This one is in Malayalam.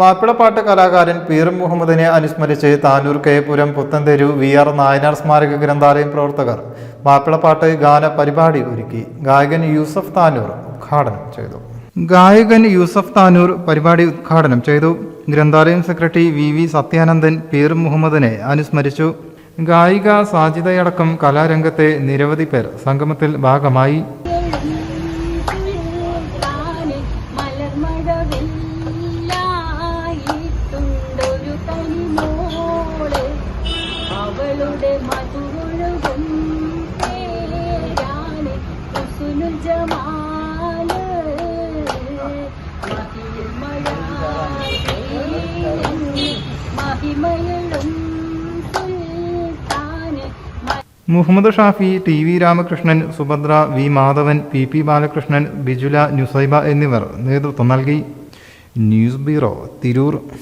മാപ്പിളപ്പാട്ട് കലാകാരൻ പീർ മുഹമ്മദിനെ അനുസ്മരിച്ച് താനൂർ കേപുരം പുത്തൻതെരു വി ആർ നായനാർ സ്മാരക ഗ്രന്ഥാലയം പ്രവർത്തകർ മാപ്പിളപ്പാട്ട് ഗാന പരിപാടി ഒരുക്കി. ഗായകൻ യൂസഫ് താനൂർ ഉദ്ഘാടനം ചെയ്തു. ഗായകൻ യൂസഫ് താനൂർ പരിപാടി ഉദ്ഘാടനം ചെയ്തു. ഗ്രന്ഥാലയം secretary V V Sathyanandan Peer മുഹമ്മദിനെ അനുസ്മരിച്ചു. ഗായിക സാജിതയടക്കം കലാരംഗത്തെ നിരവധി പേർ സംഗമത്തിൽ ഭാഗമായി. അവളുടെ മധുരൊഴുകും കുസുനു Jamal Muhammad Shafi T V Ramakrishnan Subhadra V Madhavan P P Balakrishnan Bijula Nusaiba എന്നിവർ നേതൃത്വം നൽകി. News bureau Tirur.